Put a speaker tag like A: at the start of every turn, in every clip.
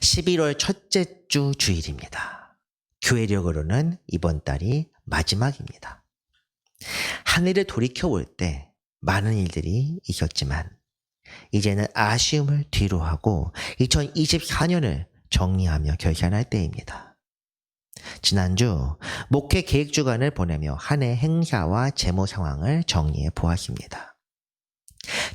A: 11월 첫째 주 주일입니다. 교회력으로는 이번 달이 마지막입니다. 한 해를 돌이켜 볼 때 많은 일들이 있었지만 이제는 아쉬움을 뒤로 하고 2024년을 정리하며 결산할 때입니다. 지난주 목회 계획 주간을 보내며 한 해 행사와 재무 상황을 정리해 보았습니다.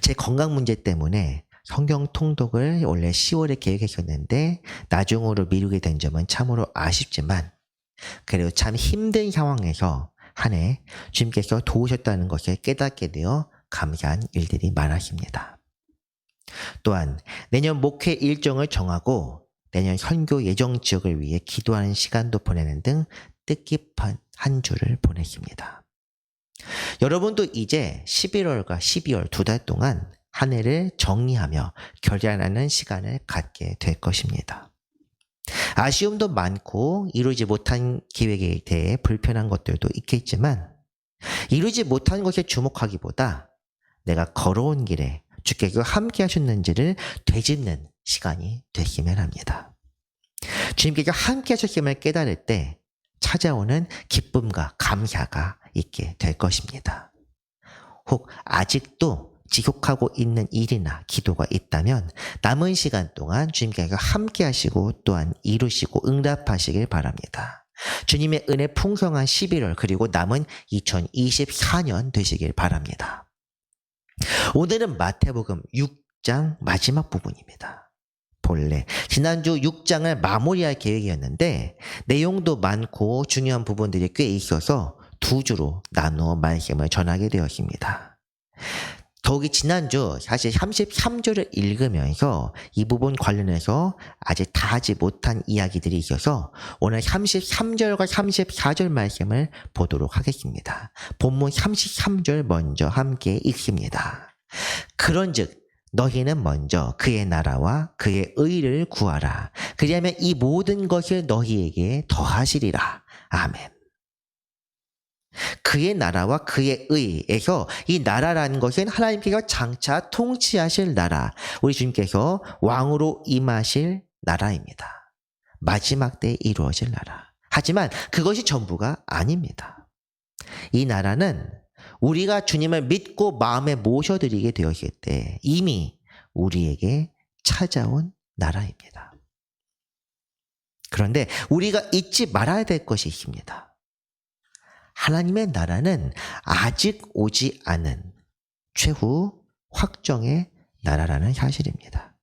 A: 제 건강 문제 때문에 성경 통독을 원래 10월에 계획했었는데 나중으로 미루게 된 점은 참으로 아쉽지만 그래도 참 힘든 상황에서 한 해 주님께서 도우셨다는 것을 깨닫게 되어 감사한 일들이 많았습니다. 또한 내년 목회 일정을 정하고 내년 선교 예정 지역을 위해 기도하는 시간도 보내는 등 뜻깊은 한 주를 보냈습니다. 여러분도 이제 11월과 12월 두 달 동안 한 해를 정리하며 결단하는 시간을 갖게 될 것입니다. 아쉬움도 많고 이루지 못한 계획에 대해 불편한 것들도 있겠지만 이루지 못한 것에 주목하기보다 내가 걸어온 길에 주께서 함께 하셨는지를 되짚는 시간이 됐으면 합니다. 주님께서 함께 하셨음을 깨달을 때 찾아오는 기쁨과 감사가 있게 될 것입니다. 혹 아직도 지속하고 있는 일이나 기도가 있다면 남은 시간 동안 주님께서 함께 하시고 또한 이루시고 응답하시길 바랍니다. 주님의 은혜 풍성한 11월 그리고 남은 2024년 되시길 바랍니다. 오늘은 마태복음 6장 마지막 부분입니다. 본래 지난주 6장을 마무리할 계획이었는데 내용도 많고 중요한 부분들이 꽤 있어서 두 주로 나누어 말씀을 전하게 되었습니다. 더욱이 지난주 사실 33절을 읽으면서 이 부분 관련해서 아직 다 하지 못한 이야기들이 있어서 오늘 33절과 34절 말씀을 보도록 하겠습니다. 본문 33절 먼저 함께 읽습니다. 그런즉 너희는 먼저 그의 나라와 그의 의를 구하라. 그리하면 이 모든 것을 너희에게 더하시리라. 아멘. 그의 나라와 그의 의에서 이 나라라는 것은 하나님께서 장차 통치하실 나라, 우리 주님께서 왕으로 임하실 나라입니다. 마지막 때에 이루어질 나라. 하지만 그것이 전부가 아닙니다. 이 나라는 우리가 주님을 믿고 마음에 모셔드리게 되었을 때 이미 우리에게 찾아온 나라입니다. 그런데 우리가 잊지 말아야 될 것이 있습니다. 하나님의 나라는 아직 오지 않은 최후 확정의 나라라는 사실입니다.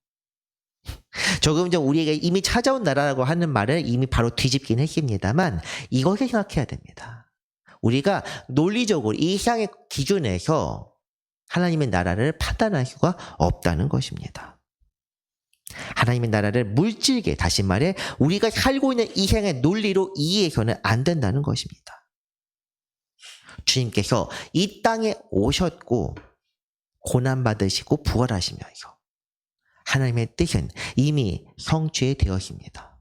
A: 조금 전 우리에게 이미 찾아온 나라라고 하는 말을 이미 바로 뒤집긴 했습니다만 이것을 생각해야 됩니다. 우리가 논리적으로 이 향의 기준에서 하나님의 나라를 판단할 수가 없다는 것입니다. 하나님의 나라를 물질계, 다시 말해 우리가 살고 있는 이 향의 논리로 이해해서는 안 된다는 것입니다. 주님께서 이 땅에 오셨고 고난 받으시고 부활하시면서 하나님의 뜻은 이미 성취되었습니다.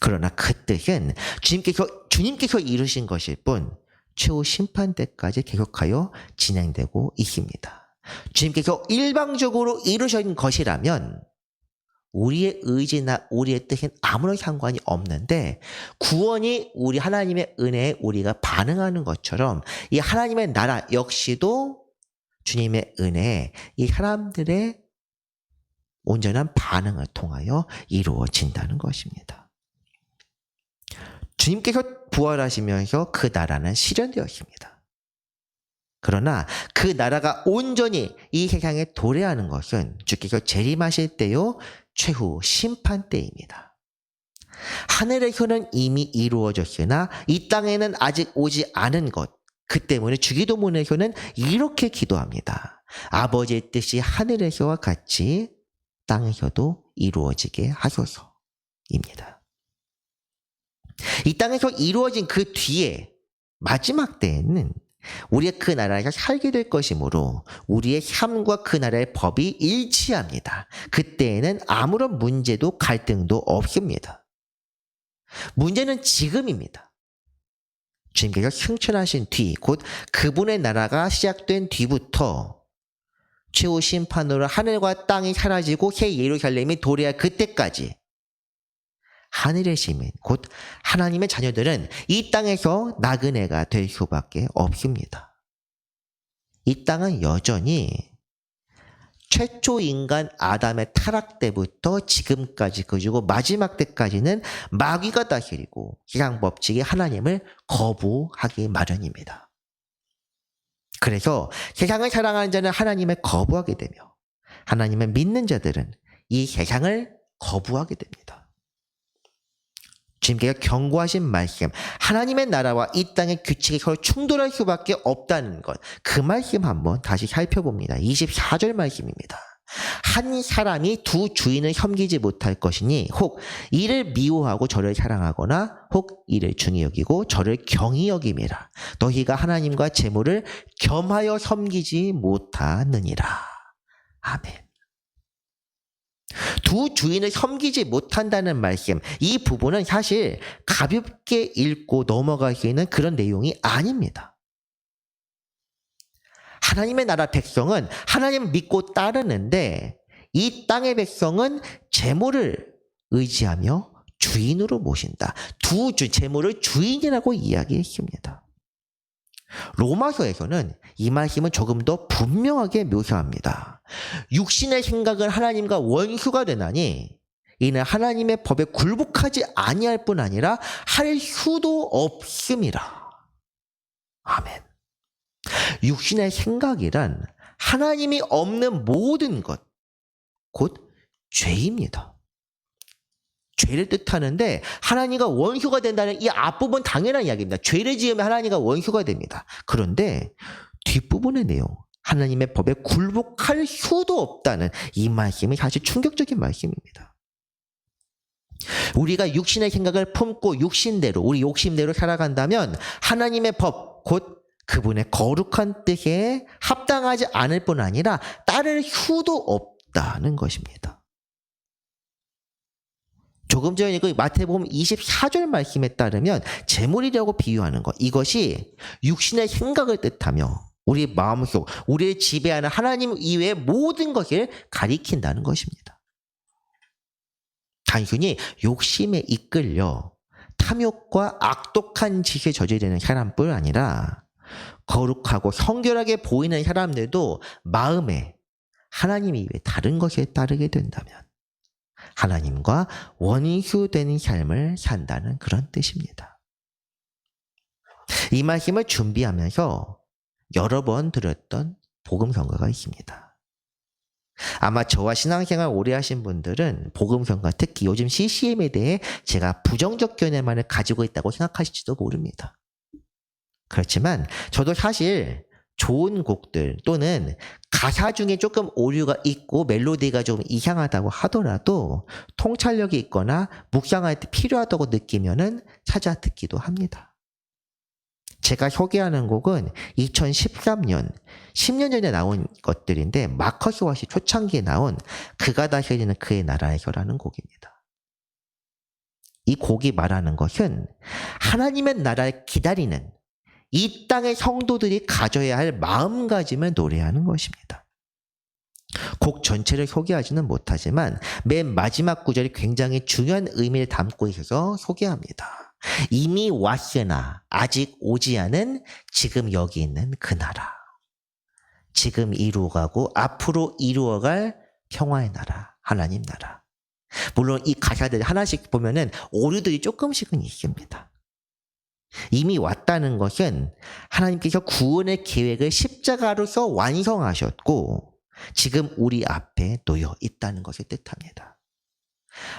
A: 그러나 그 뜻은 주님께서, 주님께서 이루신 것일 뿐 최후 심판 때까지 계속하여 진행되고 있습니다. 주님께서 일방적으로 이루신 것이라면 우리의 의지나 우리의 뜻은 아무런 상관이 없는데 구원이 우리 하나님의 은혜에 우리가 반응하는 것처럼 이 하나님의 나라 역시도 주님의 은혜에 이 사람들의 온전한 반응을 통하여 이루어진다는 것입니다. 주님께서 부활하시면서 그 나라는 실현되었습니다. 그러나 그 나라가 온전히 이 세상에 도래하는 것은 주께서 재림하실 때요 최후 심판 때입니다. 하늘에서는 이미 이루어졌으나 이 땅에는 아직 오지 않은 것. 그 때문에 주기도문에서는 이렇게 기도합니다. 아버지의 뜻이 하늘에서와 같이 땅에서도 이루어지게 하소서입니다. 이 땅에서 이루어진 그 뒤에 마지막 때에는 우리의 그 나라에서 살게 될 것이므로 우리의 삶과 그 나라의 법이 일치합니다. 그때에는 아무런 문제도 갈등도 없습니다. 문제는 지금입니다. 주님께서 승천하신 뒤, 곧 그분의 나라가 시작된 뒤부터 최후 심판으로 하늘과 땅이 사라지고 새 예루살렘이 도래할 그때까지 하늘의 시민, 곧 하나님의 자녀들은 이 땅에서 나그네가 될 수밖에 없습니다. 이 땅은 여전히 최초 인간 아담의 타락 때부터 지금까지 그리고 마지막 때까지는 마귀가 다스리고 세상 법칙이 하나님을 거부하기 마련입니다. 그래서 세상을 사랑하는 자는 하나님을 거부하게 되며 하나님을 믿는 자들은 이 세상을 거부하게 됩니다. 주님께서 경고하신 말씀, 하나님의 나라와 이 땅의 규칙이 서로 충돌할 수밖에 없다는 것, 그 말씀 한번 다시 살펴봅니다. 24절 말씀입니다. 한 사람이 두 주인을 섬기지 못할 것이니 혹 이를 미워하고 저를 사랑하거나 혹 이를 중히 여기고 저를 경히 여김이라 너희가 하나님과 재물을 겸하여 섬기지 못하느니라 아멘 두 주인을 섬기지 못한다는 말씀, 이 부분은 사실 가볍게 읽고 있는 그런 내용이 아닙니다. 하나님의 나라 백성은 하나님 믿고 따르는데 이 땅의 백성은 재물을 의지하며 주인으로 모신다. 두 주, 재물을 주인이라고 이야기했습니다. 로마서에서는 이 말씀은 조금 더 분명하게 묘사합니다. 육신의 생각은 하나님과 원수가 되나니 이는 하나님의 법에 굴복하지 아니할 뿐 아니라 할 수도 없음이라. 아멘. 육신의 생각이란 하나님이 없는 모든 것, 곧 죄입니다. 죄를 뜻하는데 하나님과 원수가 된다는 이 앞부분 당연한 이야기입니다. 죄를 지으면 하나님과 원수가 됩니다. 그런데 뒷부분의 내용, 하나님의 법에 굴복할 수도 없다는 이 말씀이 사실 충격적인 말씀입니다. 우리가 육신의 생각을 품고 육신대로, 우리 욕심대로 살아간다면 하나님의 법, 곧 그분의 거룩한 뜻에 합당하지 않을 뿐 아니라 따를 수도 없다는 것입니다. 조금 전에 그 마태복음 24절 말씀에 따르면 재물이라고 비유하는 것 이것이 육신의 생각을 뜻하며 우리 마음속 우리를 지배하는 하나님 이외의 모든 것을 가리킨다는 것입니다. 단순히 욕심에 이끌려 탐욕과 악독한 짓을 저지르는 사람뿐 아니라 거룩하고 성결하게 보이는 사람들도 마음에 하나님 이외에 다른 것에 따르게 된다면 하나님과 원수되는 삶을 산다는 그런 뜻입니다. 이 말씀을 준비하면서 여러 번 들었던 복음 성가가 있습니다. 아마 저와 신앙생활 오래 하신 분들은 복음 성가 특히 요즘 CCM에 대해 제가 부정적 견해만을 가지고 있다고 생각하실지도 모릅니다. 그렇지만 저도 사실 좋은 곡들 또는 가사 중에 조금 오류가 있고 멜로디가 좀 이상하다고 하더라도 통찰력이 있거나 묵상할 때 필요하다고 느끼면은 찾아 듣기도 합니다. 제가 소개하는 곡은 2013년, 10년 전에 나온 것들인데 마커스 와시 초창기에 나온 그가 다스리는 그의 나라에서라는 곡입니다. 이 곡이 말하는 것은 하나님의 나라를 기다리는 이 땅의 성도들이 가져야 할 마음가짐을 노래하는 것입니다. 곡 전체를 소개하지는 못하지만 맨 마지막 구절이 굉장히 중요한 의미를 담고 있어서 소개합니다. 이미 왔으나 아직 오지 않은 지금 여기 있는 그 나라. 지금 이루어가고 앞으로 이루어갈 평화의 나라, 하나님 나라. 물론 이 가사들 하나씩 보면은 오류들이 조금씩은 있습니다. 이미 왔다는 것은 하나님께서 구원의 계획을 십자가로서 완성하셨고 지금 우리 앞에 놓여 있다는 것을 뜻합니다.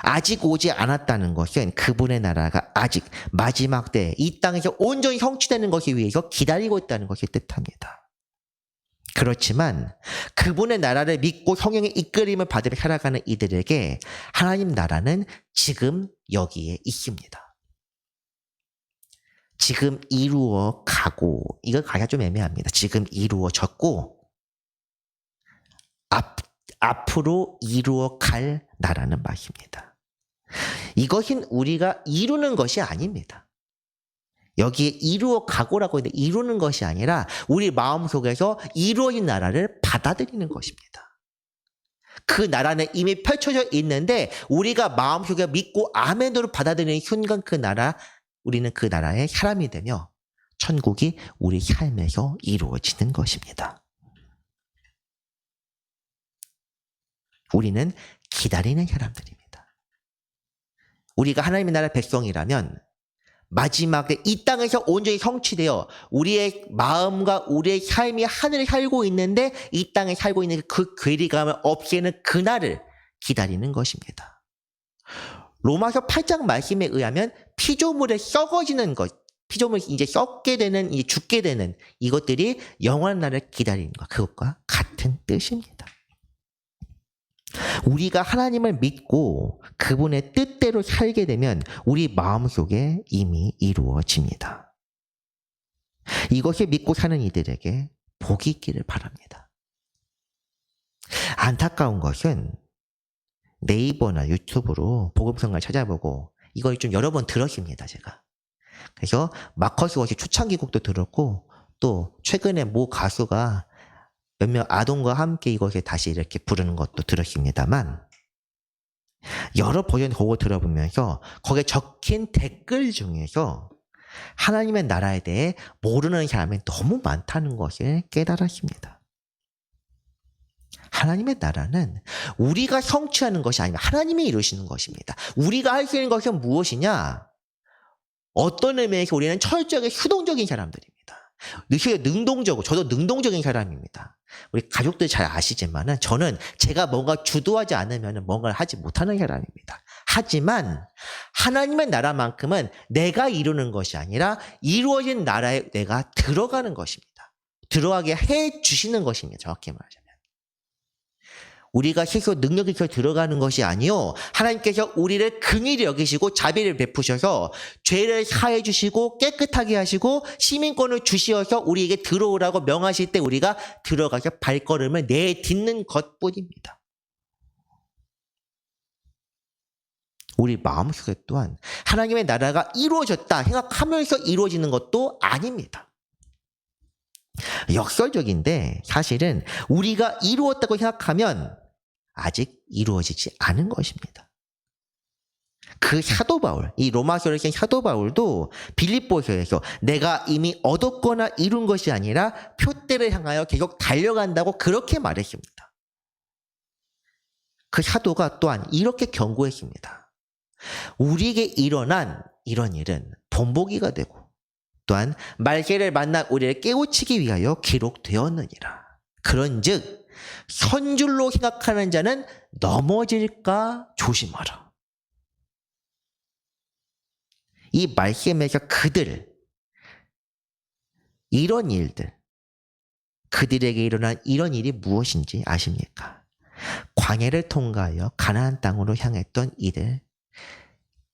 A: 아직 오지 않았다는 것은 그분의 나라가 아직 마지막 때 이 땅에서 온전히 성취되는 것을 위해서 기다리고 있다는 것을 뜻합니다. 그렇지만 그분의 나라를 믿고 성령의 이끌림을 받으며 살아가는 이들에게 하나님 나라는 지금 여기에 있습니다. 지금 이루어 가고 이거 가기가 좀 애매합니다. 지금 이루어졌고 앞 앞으로 이루어 갈 나라는 말입니다. 이것은 우리가 이루는 것이 아닙니다. 여기에 이루어 가고라고 했는데 이루는 것이 아니라 우리 마음 속에서 이루어진 나라를 받아들이는 것입니다. 그 나라는 이미 펼쳐져 있는데 우리가 마음속에 믿고 아멘으로 받아들이는 순간 그 나라 우리는 그 나라의 사람이 되며 천국이 우리 삶에서 이루어지는 것입니다. 우리는 기다리는 사람들입니다. 우리가 하나님의 나라 백성이라면 마지막에 이 땅에서 온전히 성취되어 우리의 마음과 우리의 삶이 하늘에 살고 있는데 이 땅에 살고 있는 그 괴리감을 없애는 그날을 기다리는 것입니다. 로마서 8장 말씀에 의하면 피조물에 썩어지는 것, 피조물이 이제 썩게 되는, 이제 죽게 되는 이것들이 영원한 날을 기다리는 것, 그것과 같은 뜻입니다. 우리가 하나님을 믿고 그분의 뜻대로 살게 되면 우리 마음속에 이미 이루어집니다. 이것을 믿고 사는 이들에게 복이 있기를 바랍니다. 안타까운 것은 네이버나 유튜브로 복음성을 찾아보고 이걸 좀 여러 번 들었습니다, 제가. 그래서 마커스 워시 초창기 곡도 들었고 또 최근에 모 가수가 몇몇 아동과 함께 이것을 다시 이렇게 부르는 것도 들었습니다만 여러 버전 곡을 들어보면서 거기에 적힌 댓글 중에서 하나님의 나라에 대해 모르는 사람이 너무 많다는 것을 깨달았습니다. 하나님의 나라는 우리가 성취하는 것이 아니라 하나님이 이루시는 것입니다. 우리가 할 수 있는 것은 무엇이냐? 어떤 의미에서 우리는 철저하게 수동적인 사람들입니다. 능동적으로, 저도 능동적인 사람입니다. 우리 가족들 잘 아시지만은 저는 제가 뭔가 주도하지 않으면 뭔가를 하지 못하는 사람입니다. 하지만 하나님의 나라만큼은 내가 이루는 것이 아니라 이루어진 나라에 내가 들어가는 것입니다. 들어가게 해 주시는 것입니다. 정확히 말하자면. 우리가 스스로 능력이 있어 들어가는 것이 아니요 하나님께서 우리를 긍휼히 여기시고 자비를 베푸셔서 죄를 사해 주시고 깨끗하게 하시고 시민권을 주시어서 우리에게 들어오라고 명하실 때 우리가 들어가서 발걸음을 내딛는 것뿐입니다. 우리 마음속에 또한 하나님의 나라가 이루어졌다 생각하면서 이루어지는 것도 아닙니다. 역설적인데 사실은 우리가 이루었다고 생각하면 아직 이루어지지 않은 것입니다. 그 사도 바울, 이 로마서를 쓴 사도 바울도 빌립보서에서 내가 이미 얻었거나 이룬 것이 아니라 표대를 향하여 계속 달려간다고 그렇게 말했습니다. 그 사도가 또한 이렇게 경고했습니다. 우리에게 일어난 이런 일은 본보기가 되고 또한 말개를 만나 우리를 깨우치기 위하여 기록되었느니라. 그런즉 선줄로 생각하는 자는 넘어질까 조심하라. 이 말씀에서 그들, 이런 일들, 그들에게 일어난 이런 일이 무엇인지 아십니까? 광해를 통과하여 가나안 땅으로 향했던 이들,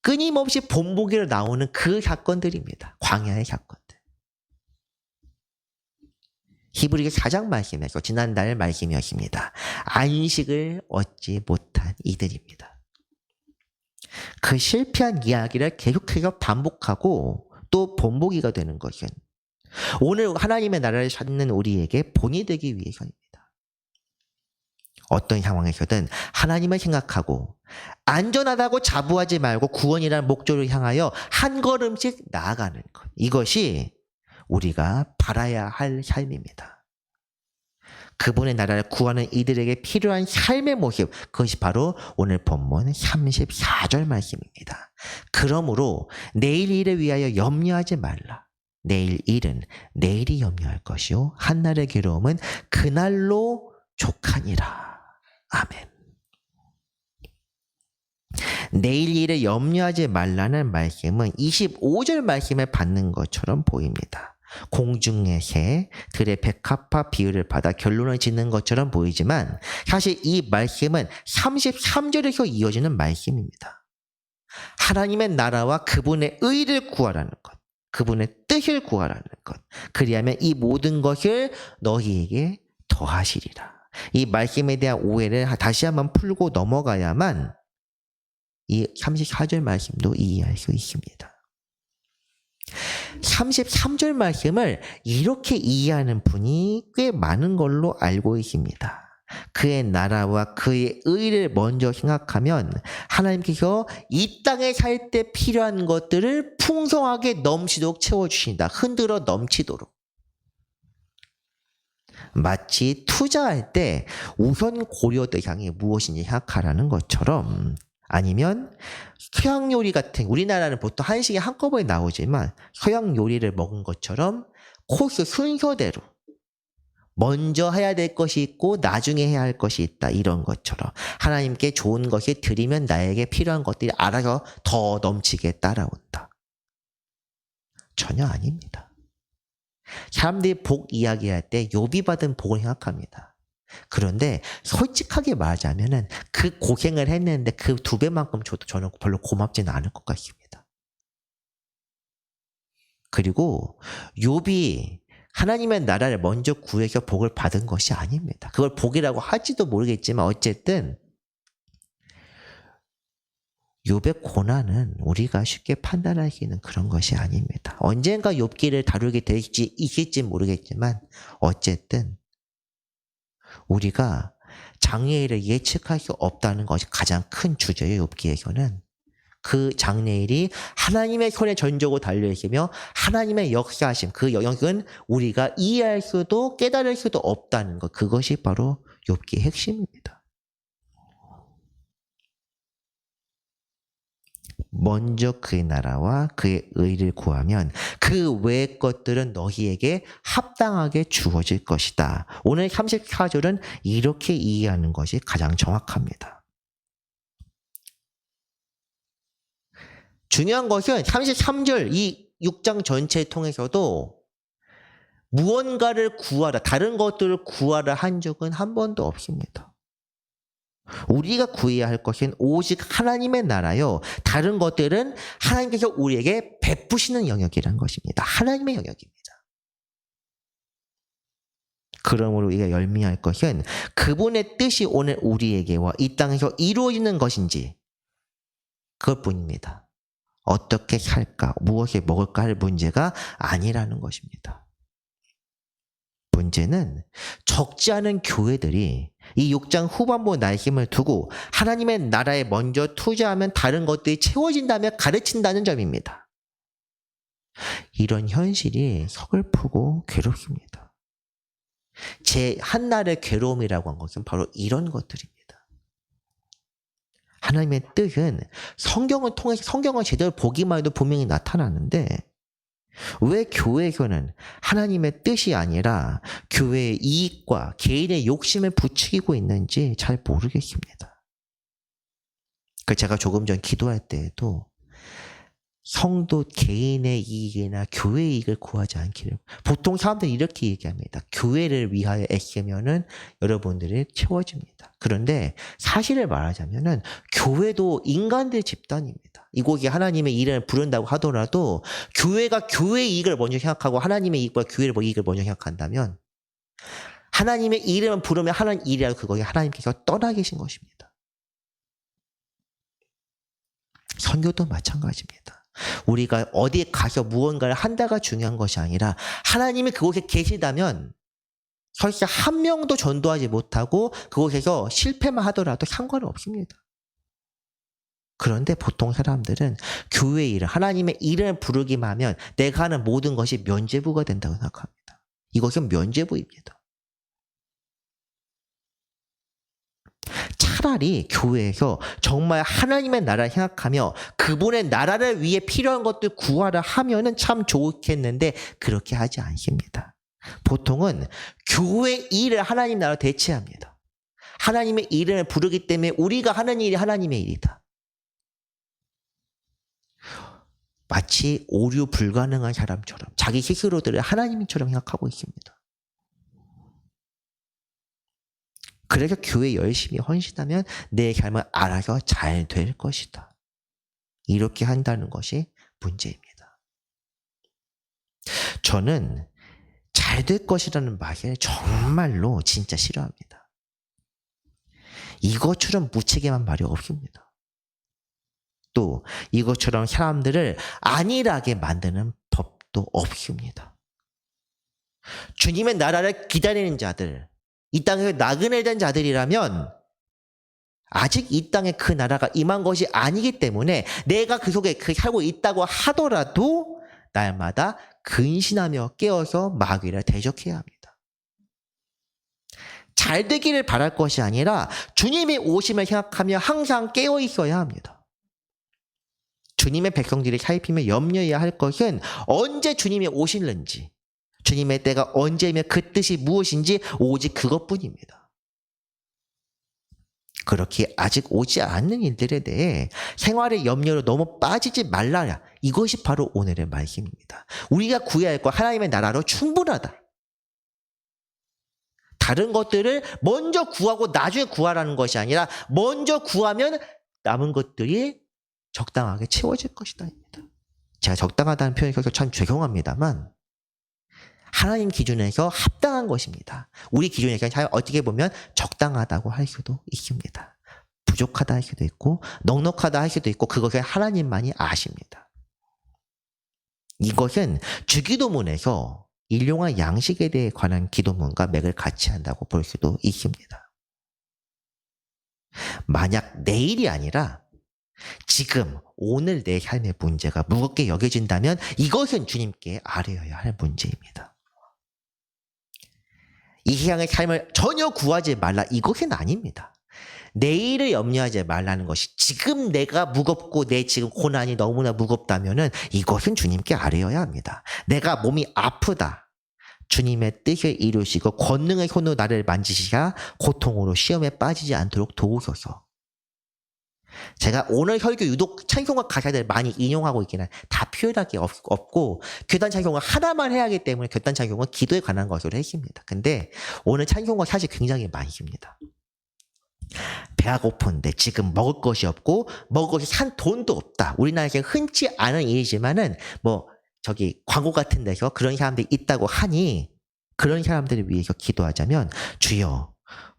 A: 끊임없이 본보기로 나오는 그 사건들입니다. 광야의 사건들. 히브리서 4장 말씀에서 지난달 말씀이었습니다. 안식을 얻지 못한 이들입니다. 그 실패한 이야기를 계속해서 반복하고 또 본보기가 되는 것은 오늘 하나님의 나라를 찾는 우리에게 본이 되기 위해서입니다. 어떤 상황에서든 하나님을 생각하고 안전하다고 자부하지 말고 구원이라는 목적을 향하여 한 걸음씩 나아가는 것. 이것이 우리가 바라야 할 삶입니다. 그분의 나라를 구하는 이들에게 필요한 삶의 모습, 그것이 바로 오늘 본문 34절 말씀입니다. 그러므로 내일 일을 위하여 염려하지 말라. 내일 일은 내일이 염려할 것이요. 한날의 괴로움은 그날로 족하니라. 아멘. 내일 일을 염려하지 말라는 말씀은 25절 말씀을 받는 것처럼 보입니다. 공중의 새, 들의 백합화 비유를 받아 결론을 짓는 것처럼 보이지만 사실 이 말씀은 33절에서 이어지는 말씀입니다. 하나님의 나라와 그분의 의를 구하라는 것, 그분의 뜻을 구하라는 것. 그리하면 이 모든 것을 너희에게 더하시리라. 이 말씀에 대한 오해를 다시 한번 풀고 넘어가야만 이 34절 말씀도 이해할 수 있습니다. 33절 말씀을 이렇게 이해하는 분이 꽤 많은 걸로 알고 있습니다. 그의 나라와 그의 의를 먼저 생각하면 하나님께서 이 땅에 살 때 필요한 것들을 풍성하게 넘치도록 채워주신다. 흔들어 넘치도록. 마치 투자할 때 우선 고려 대상이 무엇인지 생각하라는 것처럼 아니면 서양 요리 같은 우리나라는 보통 한식이 한꺼번에 나오지만 서양 요리를 먹은 것처럼 코스 순서대로 먼저 해야 될 것이 있고 나중에 해야 할 것이 있다 이런 것처럼 하나님께 좋은 것이 드리면 나에게 필요한 것들이 알아서 더 넘치게 따라온다. 전혀 아닙니다. 사람들이 복 이야기할 때 요비 받은 복을 생각합니다. 그런데 솔직하게 말하자면은 그 고생을 했는데 그 두 배만큼 줘도 저는 별로 고맙지는 않을 것 같습니다. 그리고 욥이 하나님의 나라를 먼저 구해서 복을 받은 것이 아닙니다. 그걸 복이라고 할지도 모르겠지만 어쨌든 욥의 고난은 우리가 쉽게 있는 그런 것이 아닙니다. 언젠가 욥기를 다루게 될지 있을지 모르겠지만 어쨌든 우리가 장래일을 예측할 수 없다는 것이 가장 큰 주제예요. 욥기에서는 그 장래일이 하나님의 손에 전적으로 달려 있으며 하나님의 역사하심 그 영역은 우리가 이해할 수도 깨달을 수도 없다는 것 그것이 바로 욥기의 핵심입니다. 먼저 그의 나라와 그의 의를 구하면 그 외의 것들은 너희에게 합당하게 주어질 것이다. 오늘 34절은 이렇게 이해하는 것이 가장 정확합니다. 중요한 것은 33절 이 6장 전체를 통해서도 무언가를 구하라, 다른 것들을 구하라 한 적은 한 번도 없습니다. 우리가 구해야 할 것은 오직 하나님의 나라요. 다른 것들은 하나님께서 우리에게 베푸시는 영역이란 것입니다. 하나님의 영역입니다. 그러므로 우리가 열미할 것은 그분의 뜻이 오늘 우리에게와 이 땅에서 이루어지는 것인지 그것뿐입니다. 어떻게 살까, 무엇을 먹을까 할 문제가 아니라는 것입니다. 문제는 적지 않은 교회들이 이 6장 후반부 나의 힘을 두고 하나님의 나라에 먼저 투자하면 다른 것들이 채워진다며 가르친다는 점입니다. 이런 현실이 서글프고 괴롭습니다. 제 한날의 괴로움이라고 한 것은 바로 이런 것들입니다. 하나님의 뜻은 성경을 통해서 성경을 제대로 보기만 해도 분명히 나타나는데 왜 교회에서는 하나님의 뜻이 아니라 교회의 이익과 개인의 욕심을 부추기고 있는지 잘 모르겠습니다. 그 제가 조금 전 기도할 때에도 성도 개인의 이익이나 교회의 이익을 구하지 않기를. 보통 사람들이 이렇게 얘기합니다. 교회를 위하여 애쓰면은 여러분들이 채워집니다. 그런데 사실을 말하자면은 교회도 인간들 집단입니다. 이곳이 하나님의 이름을 부른다고 하더라도 교회가 교회의 이익을 먼저 생각하고 하나님의 이익과 교회의 이익을 먼저 생각한다면 하나님의 이름을 부르면 하나님 일이라도 그것이 하나님께서 떠나 계신 것입니다. 선교도 마찬가지입니다. 우리가 어디에 가서 무언가를 한다가 중요한 것이 아니라 하나님이 그곳에 계시다면 설사 한 명도 전도하지 못하고 그곳에서 실패만 하더라도 상관은 없습니다. 그런데 보통 사람들은 교회 일을 하나님의 이름을 부르기만 하면 내가 하는 모든 것이 면죄부가 된다고 생각합니다. 이것은 면죄부입니다. 차라리 교회에서 정말 하나님의 나라를 생각하며 그분의 나라를 위해 필요한 것들 구하라 하면은 참 좋겠는데 그렇게 하지 않습니다. 보통은 교회 일을 하나님 나라 대체합니다. 하나님의 이름을 부르기 때문에 우리가 하는 일이 하나님의 일이다. 마치 오류 불가능한 사람처럼 자기 스스로들을 하나님처럼 생각하고 있습니다. 그래서 교회 열심히 헌신하면 내 삶은 알아서 잘 될 것이다. 이렇게 한다는 것이 문제입니다. 저는 잘 될 것이라는 말을 정말로 진짜 싫어합니다. 이것처럼 무책임한 말이 없습니다. 또 이것처럼 사람들을 안일하게 만드는 법또 없습니다. 주님의 나라를 기다리는 자들, 이 땅에서 나그네 된 자들이라면 아직 이 땅에 그 나라가 임한 것이 아니기 때문에 내가 그 속에 그 살고 있다고 하더라도 날마다 근신하며 깨어서 마귀를 대적해야 합니다. 잘 되기를 바랄 것이 아니라 주님이 오심을 생각하며 항상 깨어 있어야 합니다. 주님의 백성들이 살피며 염려해야 할 것은 언제 주님이 오실는지, 주님의 때가 언제며 그 뜻이 무엇인지 오직 그것뿐입니다. 그렇게 아직 오지 않는 일들에 대해 생활의 염려로 너무 빠지지 말라야 이것이 바로 오늘의 말씀입니다. 우리가 구해야 할 것 하나님의 나라로 충분하다. 다른 것들을 먼저 구하고 나중에 구하라는 것이 아니라 먼저 구하면 남은 것들이 적당하게 채워질 것이다. 제가 적당하다는 표현이 참 죄송합니다만 하나님 기준에서 합당한 것입니다. 우리 기준에서 어떻게 보면 적당하다고 할 수도 있습니다. 부족하다 할 수도 있고 넉넉하다 할 수도 있고 그것을 하나님만이 아십니다. 이것은 주기도문에서 일용할 양식에 대해 관한 기도문과 맥을 같이 한다고 볼 수도 있습니다. 만약 내일이 아니라 지금 오늘 내 삶의 문제가 무겁게 여겨진다면 이것은 주님께 아뢰어야 할 문제입니다. 이 세상의 삶을 전혀 구하지 말라 이것은 아닙니다. 내일을 염려하지 말라는 것이 지금 내가 무겁고 내 지금 고난이 너무나 무겁다면은 이것은 주님께 아뢰어야 합니다. 내가 몸이 아프다. 주님의 뜻을 이루시고 권능의 손으로 나를 만지시야 고통으로 시험에 빠지지 않도록 도우소서. 제가 오늘 혈교 유독 찬송과 가사들 많이 인용하고 있기는 다 표현할 게 없, 고 교단 찬송을 하나만 해야 하기 때문에 교단 찬송은 기도에 관한 것으로 했습니다. 근데 오늘 찬송과 사실 굉장히 많습니다. 배가 고픈데 지금 먹을 것이 없고 먹을 것이 산 돈도 없다. 우리나라에 흔치 않은 일이지만은 뭐 저기 광고 같은 데서 그런 사람들이 있다고 하니 그런 사람들을 위해서 기도하자면 주여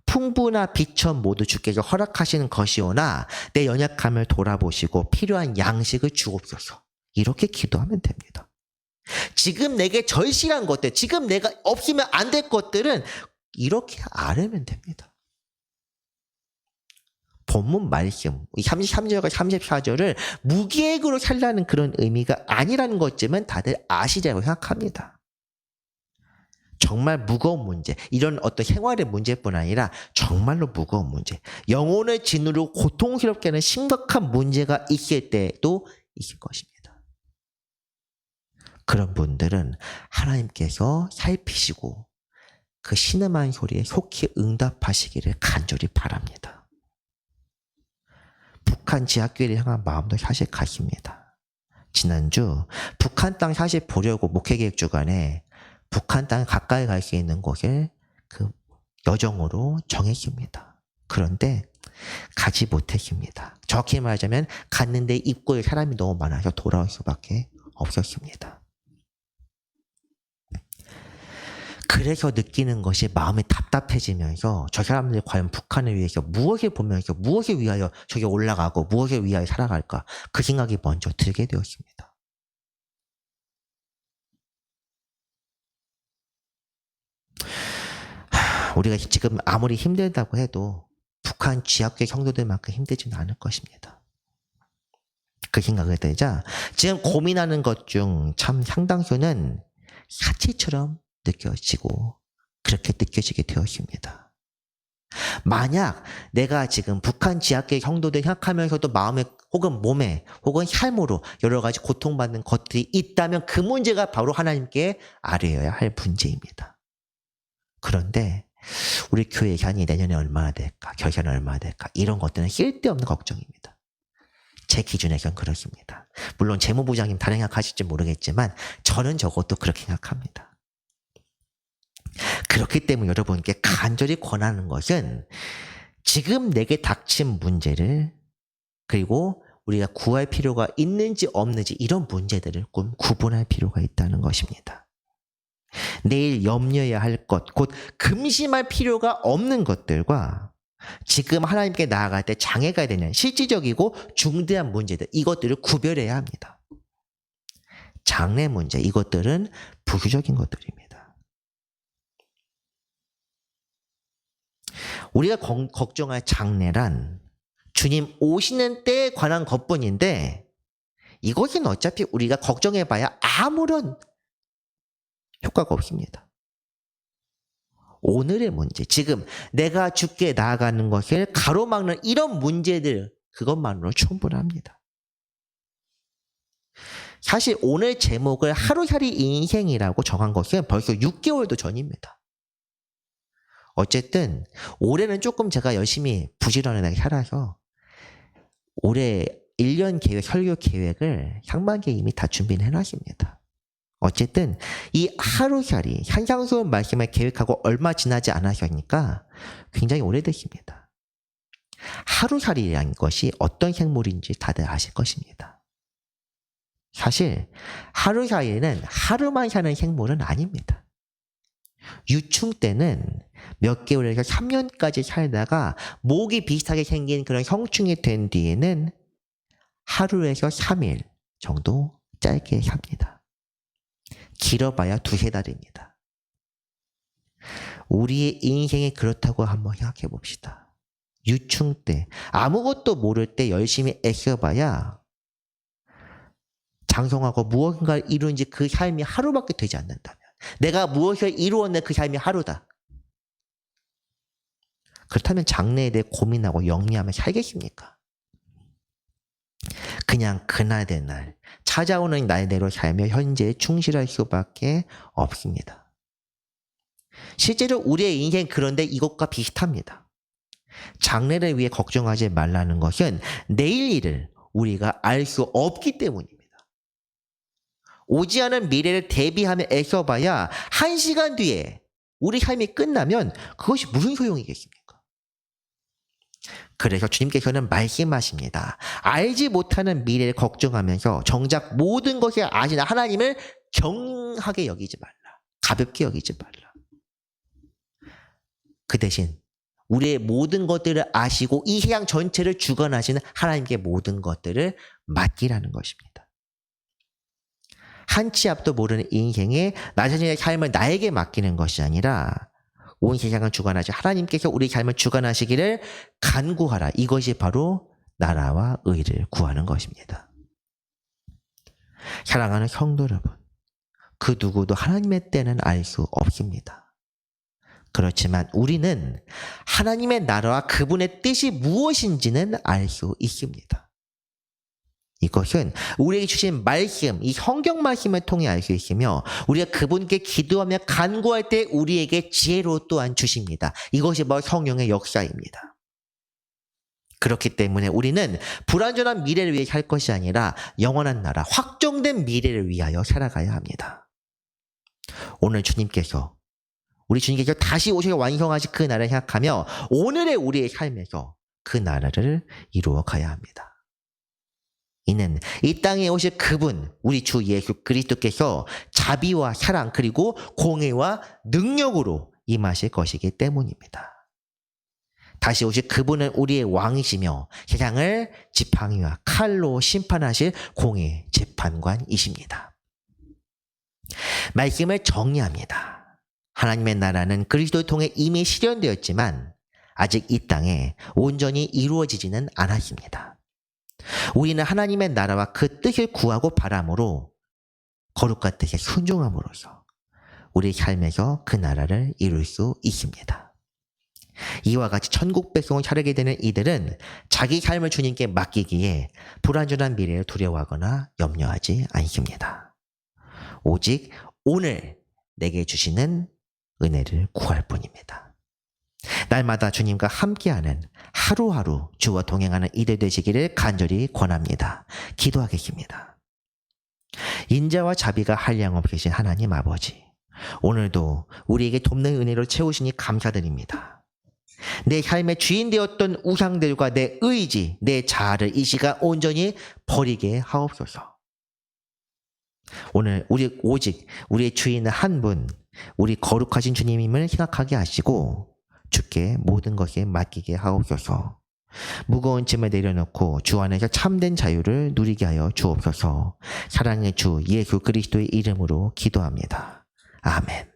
A: 풍부나 비천 모두 주께서 허락하시는 것이오나 내 연약함을 돌아보시고 필요한 양식을 주옵소서. 이렇게 기도하면 됩니다. 지금 내게 절실한 것들, 지금 내가 없으면 안 될 것들은 이렇게 아뢰면 됩니다. 본문 말씀, 33절과 34절을 무계획으로 살라는 그런 의미가 아니라는 것쯤은 다들 아시자고 생각합니다. 정말 무거운 문제, 이런 어떤 생활의 문제뿐 아니라 정말로 무거운 문제, 영혼의 진으로 고통스럽게 하는 심각한 문제가 있을 때도 있을 것입니다. 그런 분들은 하나님께서 살피시고 그 신음한 소리에 속히 응답하시기를 간절히 바랍니다. 북한 지하교회를 향한 마음도 사실 같습니다. 지난주 북한 땅 사실 보려고 목회계획 주간에 북한 땅 가까이 갈 수 있는 곳을 그 여정으로 정했습니다. 그런데 가지 못했습니다. 정확히 말하자면 갔는데 입구에 사람이 너무 많아서 돌아올 수밖에 없었습니다. 그래서 느끼는 것이 마음이 답답해지면서 저 사람들이 과연 북한을 위해서 무엇을 보면서 무엇을 위하여 저기 올라가고 무엇을 위하여 살아갈까 그 생각이 먼저 들게 되었습니다. 우리가 지금 아무리 힘들다고 해도 북한 지하계 형도들만큼 힘들지는 않을 것입니다. 그 생각을 들자 지금 고민하는 것 중참 상당수는 사치처럼 느껴지고 그렇게 느껴지게 되었습니다. 만약 내가 지금 북한 지하계 형도들 생각하면서도 마음에 혹은 몸에 혹은 삶으로 여러 가지 고통받는 것들이 있다면 그 문제가 바로 하나님께 아뢰어야 할 문제입니다. 그런데 우리 교회 향이 내년에 얼마나 될까? 결산은 얼마나 될까? 이런 것들은 쓸데없는 걱정입니다. 제 기준에선 그렇습니다. 물론 재무부장님 다른 생각하실지 모르겠지만 저는 저것도 그렇게 생각합니다. 그렇기 때문에 여러분께 간절히 권하는 것은 지금 내게 닥친 문제를 그리고 우리가 구할 필요가 있는지 없는지 이런 문제들을 좀 구분할 필요가 있다는 것입니다. 내일 염려해야 할 것, 곧 금심할 필요가 없는 것들과 지금 하나님께 나아갈 때 장애가 되는 실질적이고 중대한 문제들, 이것들을 구별해야 합니다. 장래 문제 이것들은 부수적인 것들입니다. 우리가 거- 걱정할 장래란 주님 오시는 때에 관한 것뿐인데 이것은 어차피 우리가 걱정해봐야 아무런 효과가 없습니다. 오늘의 문제, 지금 내가 죽게 나아가는 것을 가로막는 이런 문제들 그것만으로 충분합니다. 사실 오늘 제목을 하루살이 인생이라고 정한 것은 벌써 6개월도 전입니다. 어쨌든 올해는 조금 제가 열심히 부지런하게 살아서 올해 1년 계획, 설교 계획을 상반기에 이미 다 준비를 해놨습니다. 어쨌든 이 하루살이 현상수원 말씀을 계획하고 얼마 지나지 않았으니까 굉장히 오래됐습니다. 하루살이라는 것이 어떤 생물인지 다들 아실 것입니다. 사실 하루살이는 하루만 사는 생물은 아닙니다. 유충 때는 몇 개월에서 3년까지 살다가 목이 비슷하게 생긴 그런 형충이 된 뒤에는 하루에서 3일 정도 짧게 삽니다. 길어봐야 두세 달입니다. 우리의 인생이 그렇다고 한번 생각해 봅시다. 유충 때, 아무것도 모를 때 열심히 애써봐야 장성하고 무엇인가를 이루는지 그 삶이 하루밖에 되지 않는다면, 내가 무엇을 이루었네 그 삶이 하루다. 그렇다면 장래에 대해 고민하고 영리하며 살겠습니까? 그냥 그날의 찾아오는 날대로 살며 현재에 충실할 수밖에 없습니다. 실제로 우리의 인생 그런데 이것과 비슷합니다. 장래를 위해 걱정하지 말라는 것은 내일 일을 우리가 알 수 없기 때문입니다. 오지 않은 미래를 대비하며 애써봐야 한 시간 뒤에 우리 삶이 끝나면 그것이 무슨 소용이겠습니까? 그래서 주님께서는 말씀하십니다. 알지 못하는 미래를 걱정하면서 정작 모든 것을 아시는 하나님을 경하게 여기지 말라. 가볍게 여기지 말라. 그 대신 우리의 모든 것들을 아시고 이 세상 전체를 주관하시는 하나님께 모든 것들을 맡기라는 것입니다. 한 치 앞도 모르는 인생에 나 자신의 삶을 나에게 맡기는 것이 아니라 온 세상을 주관하시 하나님께서 우리 삶을 주관하시기를 간구하라. 이것이 바로 나라와 의를 구하는 것입니다. 사랑하는 성도 여러분, 그 누구도 하나님의 때는 알 수 없습니다. 그렇지만 우리는 하나님의 나라와 그분의 뜻이 무엇인지는 알 수 있습니다. 이것은 우리에게 주신 말씀, 이 성경 말씀을 통해 알 수 있으며 우리가 그분께 기도하며 간구할 때 우리에게 지혜로 또한 주십니다. 이것이 바로 성령의 역사입니다. 그렇기 때문에 우리는 불완전한 미래를 위해 살 것이 아니라 영원한 나라, 확정된 미래를 위하여 살아가야 합니다. 오늘 주님께서 우리 주님께서 다시 오셔서 완성하실 그 나라를 생각하며 오늘의 우리의 삶에서 그 나라를 이루어 가야 합니다. 이는 이 땅에 오실 그분, 우리 주 예수 그리스도께서 자비와 사랑 그리고 공의와 능력으로 임하실 것이기 때문입니다. 다시 오실 그분은 우리의 왕이시며 세상을 지팡이와 칼로 심판하실 공의 재판관이십니다. 말씀을 정리합니다. 하나님의 나라는 그리스도를 통해 이미 실현되었지만 아직 이 땅에 온전히 이루어지지는 않았습니다. 우리는 하나님의 나라와 그 뜻을 구하고 바람으로 거룩과 뜻에 순종함으로써 우리 삶에서 그 나라를 이룰 수 있습니다. 이와 같이 천국 백성을 차리게 되는 이들은 자기 삶을 주님께 맡기기에 불완전한 미래를 두려워하거나 염려하지 않습니다. 오직 오늘 내게 주시는 은혜를 구할 뿐입니다. 날마다 주님과 함께하는 하루하루 주와 동행하는 이들 되시기를 간절히 권합니다. 기도하겠습니다. 인자와 자비가 한량없으신 하나님 아버지, 오늘도 우리에게 돕는 은혜로 채우시니 감사드립니다. 내 삶의 주인 되었던 우상들과 내 의지, 내 자아를 이 시간 온전히 버리게 하옵소서. 오늘 우리 오직 우리의 주인은 한 분, 우리 거룩하신 주님임을 생각하게 하시고 주께 모든 것에 맡기게 하옵소서. 무거운 짐을 내려놓고 주 안에서 참된 자유를 누리게 하여 주옵소서. 사랑의 주 예수 그리스도의 이름으로 기도합니다. 아멘.